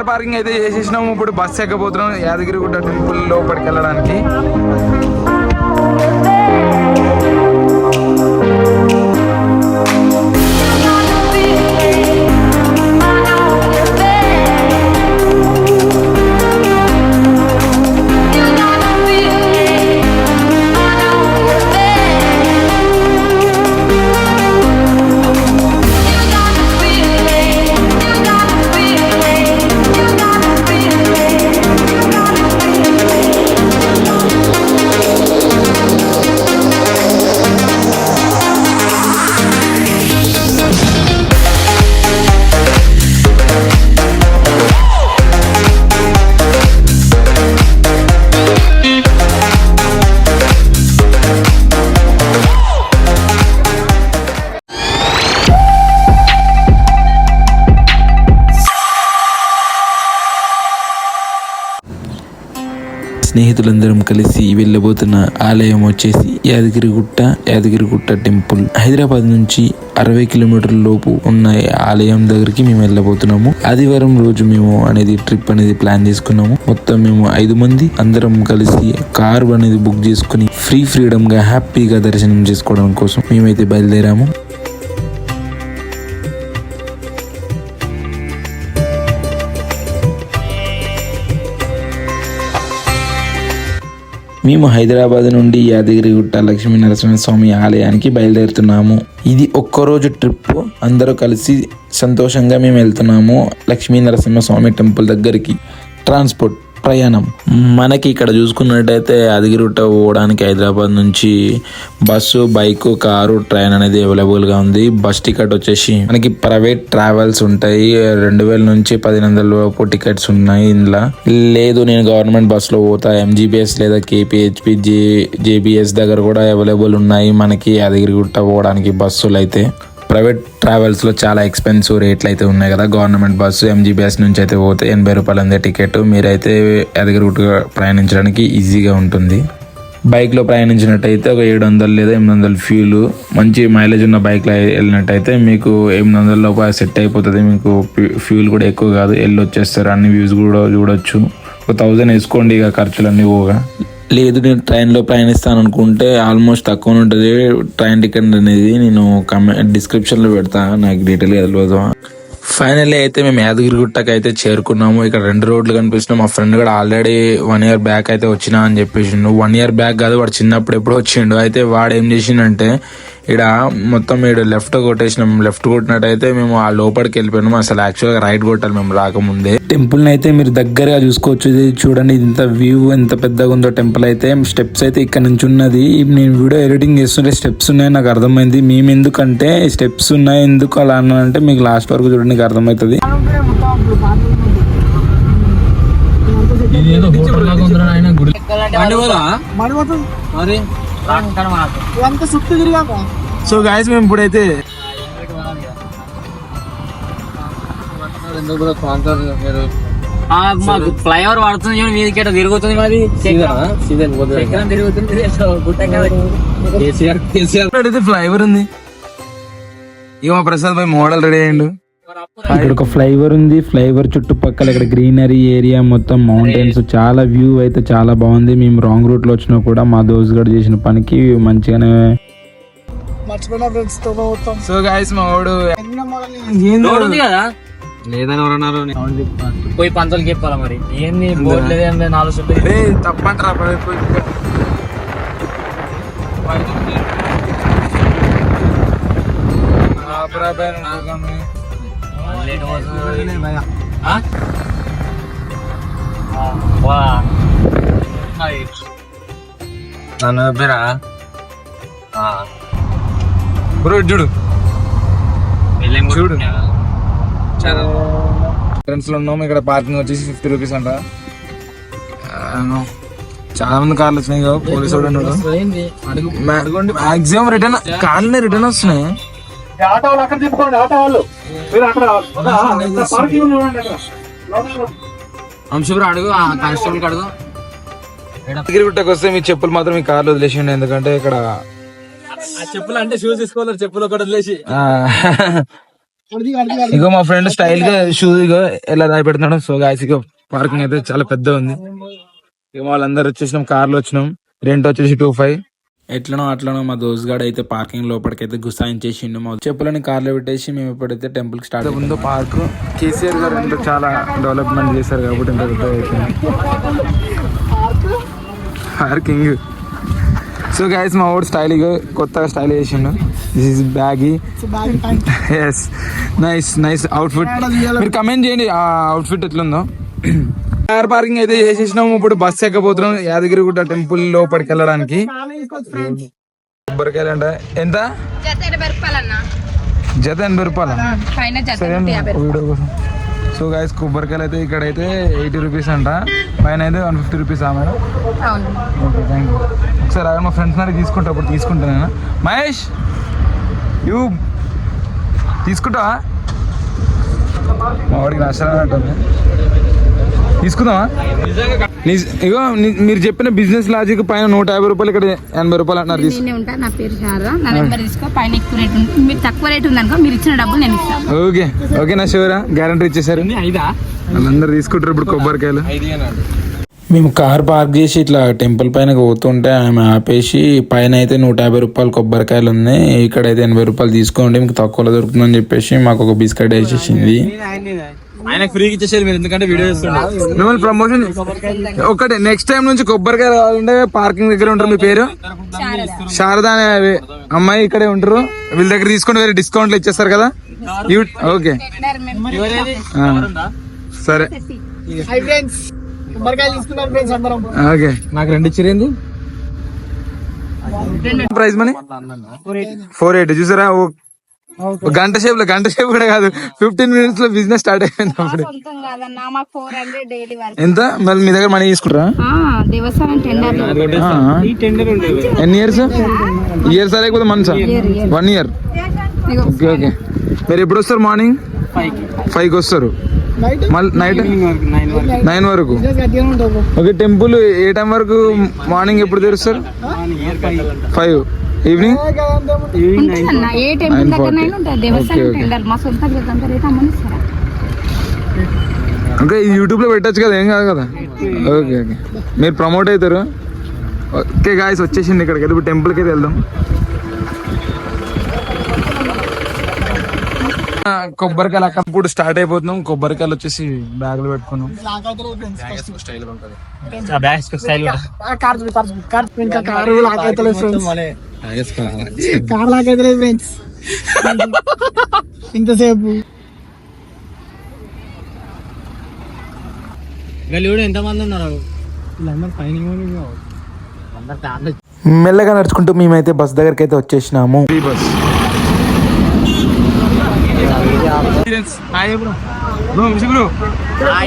Car parking అయితే చేసేసినాము. ఇప్పుడు bus ఎక్కబోతున్నాం Yadagirigutta temple లోపలికి వెళ్ళడానికి. స్నేహితులందరం కలిసి వెళ్ళబోతున్న ఆలయం వచ్చేసి యాదగిరిగుట్ట యాదగిరిగుట్ట టెంపుల్. హైదరాబాద్ నుంచి అరవై కిలోమీటర్ల లోపు ఉన్న ఆలయం దగ్గరికి మేము వెళ్ళబోతున్నాము. ఆదివారం రోజు మేము అనేది ట్రిప్ అనేది ప్లాన్ చేసుకున్నాము. మొత్తం మేము ఐదు మంది అందరం కలిసి కార్ అనేది బుక్ చేసుకుని ఫ్రీ ఫ్రీడమ్గా హ్యాపీగా దర్శనం చేసుకోవడం కోసం మేమైతే బయలుదేరాము. మేము హైదరాబాద్ నుండి యాదగిరిగుట్ట లక్ష్మీ నరసింహస్వామి ఆలయానికి బయలుదేరుతున్నాము. ఇది ఒక్కరోజు ట్రిప్ అందరూ కలిసి సంతోషంగా మేము వెళ్తున్నాము లక్ష్మీ నరసింహస్వామి టెంపుల్ దగ్గరికి. ట్రాన్స్పోర్ట్. ప్రయాణం. మనకి ఇక్కడ చూసుకున్నట్టయితే యాదగిరిగుట్ట పోవడానికి హైదరాబాద్ నుంచి బస్సు బైక్ కారు ట్రైన్ అనేది అవైలబుల్గా ఉంది. బస్ టికెట్ వచ్చేసి మనకి ప్రైవేట్ ట్రావెల్స్ ఉంటాయి. రెండు వేల నుంచి పదిహేను వందల లోపు టికెట్స్ ఉన్నాయి ఇందులో. లేదు నేను గవర్నమెంట్ బస్సులో పోతా. ఎంజీబీఎస్ లేదా కేపీహెచ్పి జే జేబీఎస్ దగ్గర కూడా అవైలబుల్ ఉన్నాయి. మనకి అదిగిరిగుట్ట పోవడానికి బస్సులు అయితే ప్రైవేట్ ట్రావెల్స్లో చాలా ఎక్స్పెన్సివ్ రేట్లు అయితే ఉన్నాయి కదా. గవర్నమెంట్ బస్సు ఎంజీబీఎస్ నుంచి అయితే పోతే ఎనభై రూపాయలు ఉంది టికెట్. మీరైతే రూట్గా ప్రయాణించడానికి ఈజీగా ఉంటుంది. బైక్లో ప్రయాణించినట్టయితే ఒక ఏడు వందలు లేదా ఎనిమిది వందలు ఫ్యూల్. మంచి మైలేజ్ ఉన్న బైక్లో వెళ్ళినట్టయితే మీకు ఎనిమిది వందల లోపు సెట్ అయిపోతుంది. మీకు ఫ్యూల్ కూడా ఎక్కువ కాదు. వెళ్ళి వచ్చేస్తారు అన్ని వ్యూస్ కూడా చూడొచ్చు. ఒక థౌజండ్ వేసుకోండి ఇక ఖర్చులన్నీ పోగా. లేదు నేను ట్రైన్లో ప్రయాణిస్తాను అనుకుంటే ఆల్మోస్ట్ తక్కువ ఉంటుంది ట్రైన్ టికెట్ అనేది నేను కమెంట్ డిస్క్రిప్షన్లో పెడతా నాకు డీటెయిల్గా తెలియదు ఫైనల్లీ అయితే మేము యాదగిరిగుట్టకి అయితే చేరుకున్నాము. ఇక్కడ రెండు రోడ్లు కనిపిస్తున్నాయి. మా ఫ్రెండ్ కూడా ఆల్రెడీ వన్ ఇయర్ బ్యాక్ అయితే వచ్చినా అని చెప్పేసిండు. వన్ ఇయర్ బ్యాక్ కాదు వాడు చిన్నప్పుడు ఎప్పుడు వచ్చిండు. అయితే వాడు ఏం చేసిండంటే ఇక్కడ మొత్తం ఇక్కడ లెఫ్ట్ కొట్టేసినాం. లెఫ్ట్ కొట్టినట్టయితే మేము ఆ లోపలికి వెళ్ళిపోయినాం. అసలు యాక్చువల్గా రైట్ కొట్టాలి మేము రాకముందే. టెంపుల్ అయితే మీరు దగ్గరగా చూసుకోవచ్చు. ఇది చూడండి ఇంత వ్యూ ఎంత పెద్దగా ఉందో టెంపుల్ అయితే. స్టెప్స్ అయితే ఇక్కడ నుంచి ఉన్నది. నేను వీడియో ఎడిటింగ్ చేస్తుంటే స్టెప్స్ ఉన్నాయి నాకు అర్థమైంది. మేము ఎందుకంటే స్టెప్స్ ఉన్నాయి ఎందుకు అలా అన్నానంటే మీకు లాస్ట్ వరకు చూడండి మీకు అర్థమవుతుంది. సో గాయస్ మేము ఇప్పుడైతే ఆ, మాకు ఫ్లైఓవర్ పడుతుంది చూడండి మీదకి తిరుగుతుంది మరి తిరుగుతుంది ఫ్లైఓవర్ ఉంది. ఇక మా ప్రసాద్ భాయ్ మోడల్ రెడీ అయ్యిండు. ఇక్కడ ఒక ఫ్లైఓవర్ ఉంది. ఫ్లైఓవర్ చుట్టుపక్కల ఇక్కడ గ్రీనరీ ఏరియా మొత్తం మౌంటైన్స్ చాలా వ్యూ అయితే చాలా బాగుంది. మేము రాంగ్ రూట్లో వచ్చినా కూడా మా దోస్త్ గడు చేసిన పనికి మంచిగానే సో మా వాడు లేదని ఎవరన్నారు? పోయి పంతులకి చెప్పాలా మరి? ఏంది బోర్డు నాలుగు తప్పంటారా పోయి, నన్ను చెప్పారా ఆ, బ్రో ఇటు చూడు. వెళ్ళేం చూడు. కొట్టుకున్నా. చాలా. ఫ్రెండ్స్లో ఉన్నాము ఇక్కడ పార్కింగ్ వచ్చేసి ఫిఫ్టీ రూపీస్ అంట. చాలా మంది కార్లు వచ్చినాయి పోలీసు మాక్సిమం రిటర్న్ కార్లనే రిటర్న్ వస్తున్నాయి. వంశీపురం అడుగు ఆ కానిస్టేబుల్ అడుగు. గుట్టకు వస్తే మీ చెప్పులు మాత్రం మీ కార్లు వదిలేసిండి ఎందుకంటే ఇక్కడ చెప్పులు అంటే షూస్ తీసుకోవాలి చెప్పులు ఒకటి వదిలేసి. ఇగో మా ఫ్రెండ్ స్టైల్గా షూ ఇగో ఎలా దాచి పెడుతున్నాడు. సో గాయస్ ఇగో పార్కింగ్ అయితే చాలా పెద్ద ఉంది. ఇక వాళ్ళందరూ వచ్చేసినాం కార్లో వచ్చినాం. రెంట్ వచ్చేసి టూ ఫైవ్ ఎట్లనో అట్లనో మా దోస్త్ గాడు అయితే పార్కింగ్ లోపలికైతే గుసాయించేసిండు. మా చెప్పులని కార్లో పెట్టేసి మేము ఎప్పుడైతే టెంపుల్కి స్టార్ట్ ముందు పార్క్. కేసీఆర్ గారు ఇంత చాలా డెవలప్మెంట్ చేశారు కాబట్టి ఇంత పెద్ద అయిపోయింది. పార్కింగ్. సో గైస్ మా ఓడి స్టైల్ కొత్తగా స్టైల్ చేసిండు. This is baggy yes nice nice outfit మీరు కమెంట్ చేయండి ఆ అవుట్ఫిట్ ఎట్లుందో. కార్ పార్కింగ్ అయితే చేసేసినాము. ఇప్పుడు బస్ ఎక్కబోతున్నాం యాదగిరిగుట్ట టెంపుల్ లోపలికి వెళ్ళడానికి కొబ్బరికాయలు అంట ఎంత జత ఎనభై రూపాయలు వీడియో కోసం. సో గాయస్ కొబ్బరికాయలు అయితే ఇక్కడ అయితే ఎయిటీ రూపీస్ అంట. పైన అయితే వన్ ఫిఫ్టీ రూపీస్ ఆ మేడం. ఓకే థ్యాంక్ యూ ఒకసారి ఆగండి, మా ఫ్రెండ్స్ నాకు తీసుకుంటా అప్పుడు తీసుకుంటాను నేను. మహేష్ యూ. తీసుకుంటావా? మా వాడికి నష్టం అంటుంది తీసుకుందామా? ఇగో ని- మీరు చెప్పిన బిజినెస్ లాజిక్ పైన నూట యాభై రూపాయలు ఇక్కడ ఎనభై రూపాయలు అంటున్నారు తీసు నేనే ఉంటా నా పేరు శారదా. నా నెంబర్ తీసుకో పైన ఎక్కువ రేట్ ఉంటుంది మీరు తక్కువ రేట్ ఉందనుకో మీరు ఇచ్చిన డబ్బులు నేను ఇస్తాను ఓకే. ఓకే నా షూరా గ్యారంటీ ఇచ్చేసారు వాళ్ళందరూ తీసుకుంటారు ఇప్పుడు కొబ్బరికాయలు. మేము కార్ పార్క్ చేసి ఇట్లా టెంపుల్ పైన పోతుంటే ఆమె ఆపేసి పైన అయితే నూట యాభై రూపాయలు కొబ్బరికాయలు ఉన్నాయి. ఇక్కడైతే ఎనభై రూపాయలు తీసుకోండి మీకు తక్కువలో దొరుకుతుందని చెప్పేసి మాకు ఒక బిస్కెట్ వేసేసింది. ఆయనకు ఫ్రీకి ఇచ్చేసారు మీరు ఎందుకంటే వీడియో చేస్తున్నారు మిమ్మల్ని ప్రమోషన్ ఒకటి నెక్స్ట్ టైం నుంచి కొబ్బరికాయ కావాలంటే పార్కింగ్ దగ్గర ఉంటారు మీ పేరు? శారద అనే అమ్మాయి ఇక్కడే ఉంటారు. వీళ్ళ దగ్గర తీసుకుంటే వేరే డిస్కౌంట్లు ఇచ్చేస్తారు కదా? You- okay. సరే. ఓకే నాకు రెండు ఇచ్చిరేంది ప్రైస్ మనీ ఫోర్ ఎయిట్ చూసారా? గంట సేపు గంట సేపు కూడా కాదు ఫిఫ్టీన్ మినిట్స్లో బిజినెస్ స్టార్ట్ అయిపోయింది అప్పుడు. ఎంత? మళ్ళీ మీ దగ్గర మనీ తీసుకుంటారా? దేవస్థానం టెండర్ ఆ. ఎన్ని ఇయర్స్ ఇయర్స్ లేకపోతే months one year okay okay మీరు ఎప్పుడు వస్తారు మార్నింగ్ ఫైవ్కి వస్తారు. మళ్ళీ నైట్ నైన్ వరకు ఓకే టెంపుల్ ఏ టైం వరకు మార్నింగ్ ఎప్పుడు తెరుస్తారు? ఫైవ్ ఈవినింగ్ ఉంటుందన్న ఏ టెంపుల్ దగ్గర ఉంటుంది దేవస్థానం Okay, okay. టెండర్ మా సొంత అంత రేట్ అమ్మని ఇస్తారా? ఇంకా ఇది యూట్యూబ్లో పెట్టచ్చు కదా ఏం కాదు కదా? Okay okay. మీరు ప్రమోట్ అవుతారు. ఓకే గాయస్ వచ్చేసింది ఇక్కడికి. ఇప్పుడు టెంపుల్కి అయితే వెళ్దాం. కొబ్బరికాయలు అక్కడ ఇప్పుడు స్టార్ట్ అయిపోతున్నాం. కొబ్బరికాయలు వచ్చేసి బ్యాగులు పెట్టుకున్నాం. స్టైల్ ఇంతసేపు. కూడా ఎంత మంది ఉన్నారు మెల్లగా నడుచుకుంటూ మేమైతే బస్ దగ్గరికి అయితే వచ్చేసినాము ఫ్రీ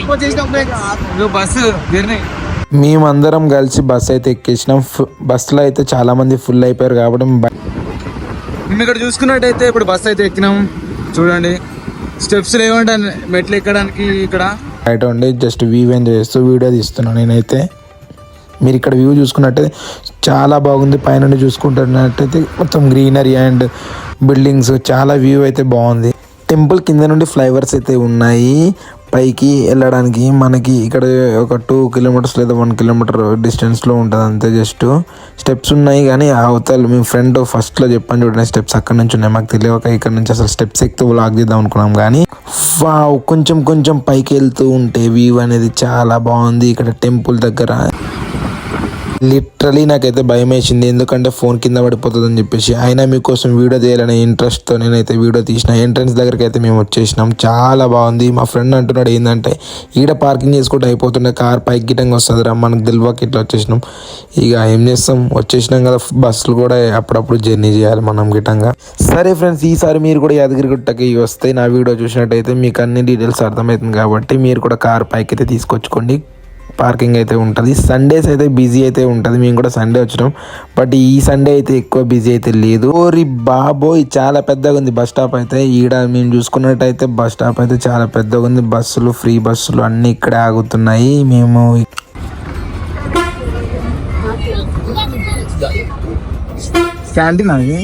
బస్ బస్సు జర్నీ. మేమందరం కలిసి బస్ అయితే ఎక్కేసినాం. బస్సులో అయితే చాలా మంది ఫుల్ అయిపోయారు కాబట్టి మేము ఇక్కడ చూసుకున్నట్టయితే ఇప్పుడు బస్ అయితే ఎక్కినాం. చూడండి. స్టెప్స్ లేవంటే మెట్లు ఎక్కడానికి ఇక్కడ. బయట ఉండి జస్ట్ వ్యూ ఎంజాయ్ చేస్తూ వీడియో తీస్తున్నాను నేనైతే. మీరు ఇక్కడ వ్యూ చూసుకున్నట్టయితే చాలా బాగుంది. పైనుండి చూసుకుంటున్నట్టయితే మొత్తం గ్రీనరీ అండ్ బిల్డింగ్స్ చాలా వ్యూ అయితే బాగుంది. టెంపుల్ కింద నుండి ఫ్లైఓవర్స్ అయితే ఉన్నాయి. పైకి వెళ్ళడానికి మనకి ఇక్కడ ఒక టూ కిలోమీటర్స్ లేదా వన్ కిలోమీటర్ డిస్టెన్స్లో ఉంటుంది అంతే జస్ట్. స్టెప్స్ ఉన్నాయి కానీ అవతల మీ ఫ్రెండ్ ఫస్ట్లో చెప్పాను చూడండి స్టెప్స్ అక్కడ నుంచి ఉన్నాయి. మాకు తెలియక ఇక్కడ నుంచి అసలు స్టెప్స్ ఎక్కితే లాక్ చేద్దాం అనుకున్నాం కానీ వావ్ కొంచెం కొంచెం పైకి వెళ్తూ ఉంటే వ్యూ అనేది చాలా బాగుంది. ఇక్కడ టెంపుల్ దగ్గర లిటరలీ నాకైతే భయం వేసింది ఎందుకంటే ఫోన్ కింద పడిపోతుంది అని చెప్పేసి. అయినా మీకోసం వీడియో తీయాలనే ఇంట్రెస్ట్తో నేనైతే వీడియో తీసిన. ఎంట్రన్స్ దగ్గరికి అయితే మేము వచ్చేసినాం. చాలా బాగుంది. మా ఫ్రెండ్ అంటున్నాడు ఏంటంటే ఈడ పార్కింగ్ చేసుకుంటే అయిపోతుండే కార్ పైకి గిట్టంగా వస్తుంది రా మనకు తెలివాకి ఇట్లా వచ్చేసినాం. ఇక ఏం చేస్తాం? వచ్చేసినాం కదా. బస్సులు కూడా అప్పుడప్పుడు జర్నీ చేయాలి మనం గిట్టంగా. సరే ఫ్రెండ్స్ ఈసారి మీరు కూడా యాదగిరిగుట్టకి వస్తే నా వీడియో చూసినట్టయితే మీకు అన్ని డీటెయిల్స్ అర్థమవుతుంది కాబట్టి మీరు కూడా కార్ పైకి అయితే తీసుకొచ్చుకోండి. పార్కింగ్ అయితే ఉంటుంది. సండేస్ అయితే బిజీ అయితే ఉంటుంది. మేము కూడా సండే వచ్చినాం. బట్ ఈ సండే అయితే ఎక్కువ బిజీ అయితే లేదు. ఓరి బాబోయ్ చాలా పెద్దగా ఉంది బస్ స్టాప్ అయితే. ఈడ మేము చూసుకున్నట్టయితే బస్ స్టాప్ అయితే చాలా పెద్దగా ఉంది. బస్సులు ఫ్రీ బస్సులు అన్నీ ఇక్కడే ఆగుతున్నాయి. మేము క్యాంటీన్ అది?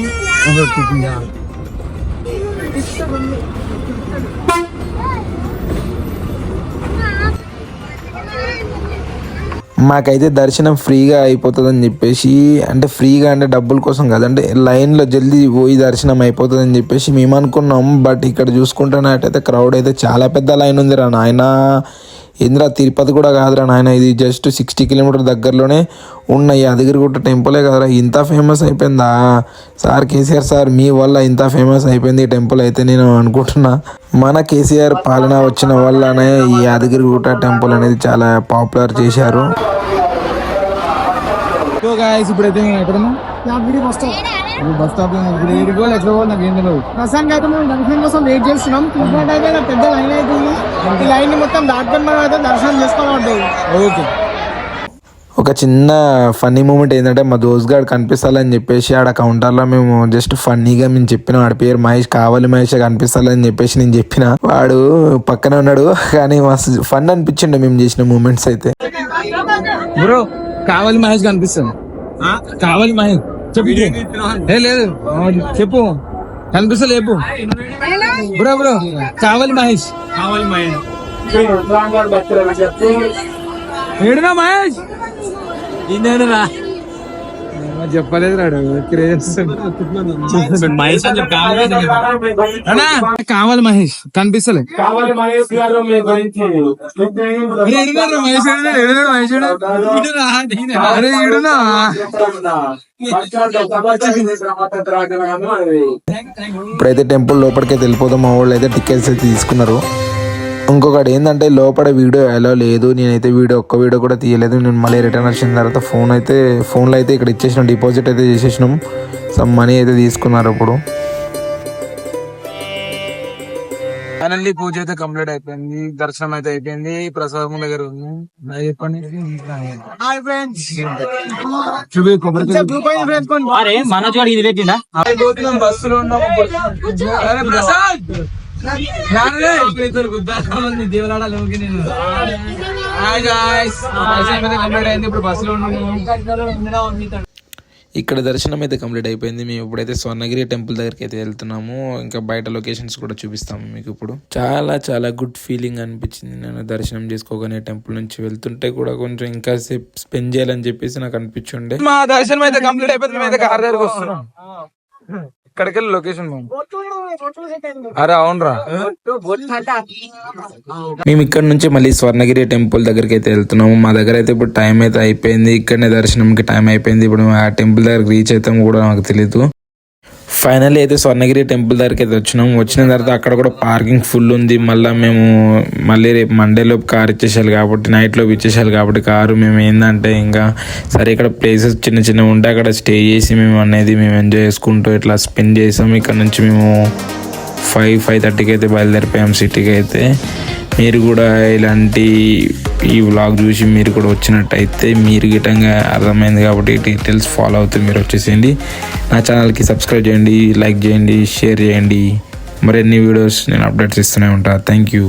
మాకైతే దర్శనం ఫ్రీగా అయిపోతుందని చెప్పేసి అంటే ఫ్రీగా అంటే డబ్బుల కోసం కాదంటే లైన్లో జల్దీ పోయి దర్శనం అయిపోతుందని చెప్పేసి మేము అనుకున్నాం. బట్ ఇక్కడ చూసుకుంటున్నట్టయితే క్రౌడ్ అయితే చాలా పెద్ద లైన్ ఉంది రా నాయన. ఇంద్ర తిరుపతి కూడా కాదురా నాయన ఇది జస్ట్ సిక్స్టీ కిలోమీటర్ దగ్గరలోనే ఉన్న యాదగిరిగుట్ట టెంపులే కదరా. ఇంత ఫేమస్ అయిపోయిందా? సార్ కేసీఆర్ సార్ మీ వల్ల ఇంత ఫేమస్ అయిపోయింది ఈ టెంపుల్ అయితే నేను అనుకుంటున్నా. మన కేసీఆర్ పాలన వచ్చిన వల్లనే ఈ యాదగిరిగుట్ట టెంపుల్ అనేది చాలా పాపులర్ చేశారు. ఇప్పుడైతే ఎక్కడున్నా? బస్ స్టాప్ ఇప్పుడు ఏడు పోవాలి ఎట్లా పోవాలి నాకు ఏం తెలియదు ప్రస్తుతానికి అయితే మేము దర్శనం కోసం వెయిట్ చేస్తున్నాం. చూసినట్టు అయితే నాకు పెద్ద లైన్ అవుతుంది ఈ లైన్ని మొత్తం దాటుకొని మనం అయితే దర్శనం చేసుకోవాలి. ఓకే. ఒక చిన్న ఫన్నీ మూమెంట్ ఏంటంటే మా దోస్త్ గారు కనిపిస్తాలని చెప్పేసి ఆడ కౌంటర్లో మేము జస్ట్ ఫన్నీగా మేము చెప్పినాం. ఆడ పేరు మహేష్ కావాలి మహేష్ కనిపిస్తాలని చెప్పేసి నేను చెప్పిన. వాడు పక్కన ఉన్నాడు కానీ మస్తు ఫన్ అనిపించిండు మేము చేసిన మూమెంట్స్ అయితే. బ్రో కావాలి మహేష్ కనిపిస్తుంది కావాలి మహేష్. చెప్పు. ఏ లేదు. చెప్పు. కనిపిస్తా లేపు బ్రో బ్రో. కావాలి మహేష్. కావాలి మహేష్. ఏడునా మహేష్? ఇందేనురా చెప్పలేదు రాడు క్రేజ్ మహేష్ అని చెప్పి కావాలి కావాలి మహేష్ కనిపిస్తలే. మహేష్ మహేష్ ఈయన. అరే ఇప్పుడైతే టెంపుల్ లోపలికైతే వెళ్ళిపోతాం మా వాళ్ళు అయితే టికెట్స్ అయితే తీసుకున్నారు. ఇంకొకటి ఏంటంటే లోపల వీడియో ఎలా లేదు నేనైతే వీడియో ఒక్క వీడియో కూడా తీయలేదు. నేను మళ్ళీ రిటర్న్ వచ్చిన తర్వాత ఫోన్ అయితే ఫోన్లో అయితే ఇక్కడ ఇచ్చేసినాం డిపాజిట్ అయితే చేసేసినాం. సమ్ మనీ అయితే తీసుకున్నారు ఇప్పుడు. ఫైనల్లీ పూజ అయితే కంప్లీట్ అయిపోయింది దర్శనం అయితే అయిపోయింది ప్రసాదం దగ్గర ఉంది. చెప్పండి. మనోజ్ ఇది పెట్టిందా బస్సులో ఉన్నాం అరే ప్రసాద్. నాన్నలే, ఇప్పుడు బస్సులో ఇక్కడ దర్శనం అయితే కంప్లీట్ అయిపోయింది. మేము ఇప్పుడైతే స్వర్ణగిరి టెంపుల్ దగ్గరికి అయితే వెళ్తున్నాము. ఇంకా బయట లొకేషన్స్ కూడా చూపిస్తాము మీకు ఇప్పుడు. చాలా చాలా గుడ్ ఫీలింగ్ అనిపించింది. నేను దర్శనం చేసుకోగానే టెంపుల్ నుంచి వెళ్తుంటే కూడా కొంచెం ఇంకా సేపు స్పెండ్ చేయాలని చెప్పేసి నాకు అనిపించుండే. మా దర్శనం అయితే కంప్లీట్ అయిపోయింది ఇక్కడికి వెళ్ళి లొకేషన్ అరే అవునరా. మేము ఇక్కడ నుంచి మళ్ళీ స్వర్ణగిరి టెంపుల్ దగ్గరికి అయితే వెళ్తున్నాము. మా దగ్గర అయితే ఇప్పుడు టైం అయితే అయిపోయింది. ఇక్కడనే దర్శనంకి టైం అయిపోయింది. ఇప్పుడు ఆ టెంపుల్ దగ్గరికి రీచ్ అవుతాము కూడా నాకు తెలియదు ఫైనల్లీ అయితే స్వర్ణగిరి టెంపుల్ దగ్గరికి అయితే వచ్చినాం. వచ్చిన తర్వాత అక్కడ కూడా పార్కింగ్ ఫుల్ ఉంది. మళ్ళీ మేము మళ్ళీ రేపు మండేలో కార్ ఇచ్చేసాలి కాబట్టి నైట్లోపు ఇచ్చేసారు ఇచ్చేసాలి కాబట్టి కారు మేము ఏంటంటే ఇంకా సరే ఇక్కడ ప్లేసెస్ చిన్న చిన్న ఉంటే అక్కడ స్టే చేసి మేము అనేది మేము ఎంజాయ్ చేసుకుంటూ ఇట్లా స్పెండ్ చేసాం. ఇక్కడ నుంచి మేము ఫైవ్ ఫైవ్ థర్టీకి అయితే బయలుదేరిపోయాం సిటీకి అయితే. మీరు కూడా ఇలాంటి ఈ వ్లాగ్ చూసి మీరు కూడా వచ్చినట్టయితే మీరు గిట్టంగా అర్థమైంది కాబట్టి డీటెయిల్స్ ఫాలో అవుతూ మీరు వచ్చేసేయండి. నా ఛానల్కి సబ్స్క్రైబ్ చేయండి లైక్ చేయండి షేర్ చేయండి. మరిన్ని వీడియోస్ నేను అప్డేట్స్ ఇస్తూనే ఉంటాను థ్యాంక్ యూ